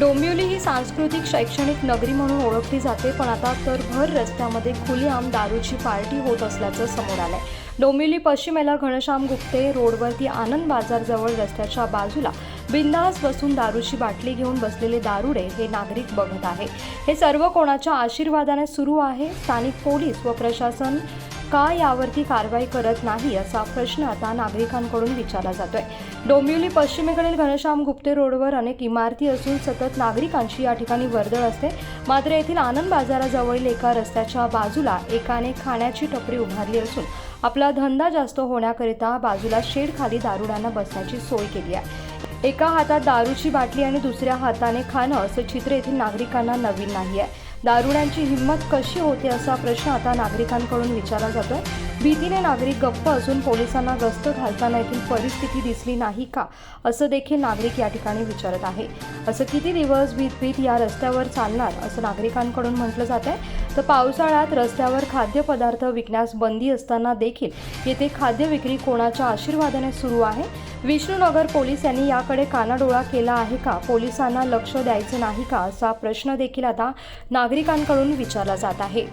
सांस्कृतिक शैक्षणिक नगरी म्हणून ओळखली जाते पण आता तर भर रस्त्यामध्ये खुलेआम दारूची पार्टी होत असल्याचं समोर आलंय. डोंबिवली पश्चिमेला घनश्याम गुप्ते रोडवरती आनंद बाजारजवळ रस्त्याच्या बाजूला बिंदास बसून दारूची बाटली घेऊन बसलेले दारुडे हे नागरिक बघत आहे हे सर्व कोणाच्या आशीर्वादाने सुरू आहे? स्थानिक पोलीस व प्रशासन का यावरती कारवाई करत नाही असा प्रश्न आता नागरिकांकडून विचारला जातोय. डोंबिवली पश्चिमेकडील घनश्याम गुप्ते रोडवर अनेक इमारती असून सतत नागरिकांची या ठिकाणी वर्दळ असते. मात्र येथील आनंद बाजाराजवळील एका रस्त्याच्या बाजूला एकाने खाण्याची टपरी उभारली असून आपला धंदा जास्त होण्याकरिता बाजूला शेड खाली दारुडांना बसण्याची सोय केली आहे. एका हातात दारूची बाटली आणि दुसऱ्या हाताने खाणं असं चित्र येथील नागरिकांना नवीन नाही आहे. दारुड्यांची हिंमत कशी होते असा प्रश्न आता नागरिकांकडून विचारला जातोय. भीतीने नागरिक गप्प असून पोलिसांना गस्त घालताना येथील परिस्थिती दिसली नाही का असं देखील नागरिक या ठिकाणी विचारत आहे. असं किती दिवस भीत भीत या रस्त्यावर चालणार असं नागरिकांकडून म्हटलं जात आहे तर पावसाळ्यात रस्त्यावर खाद्यपदार्थ विकण्यास बंदी असताना देखील येथे खाद्य विक्री कोणाच्या आशीर्वादाने सुरू आहे? विष्णुनगर पोलीस यांनी याकडे कानाडोळा केला आहे का? पोलिसांना लक्ष द्यायचं नाही का असा प्रश्न देखील आता नागरिकांकडून विचारला जात आहे.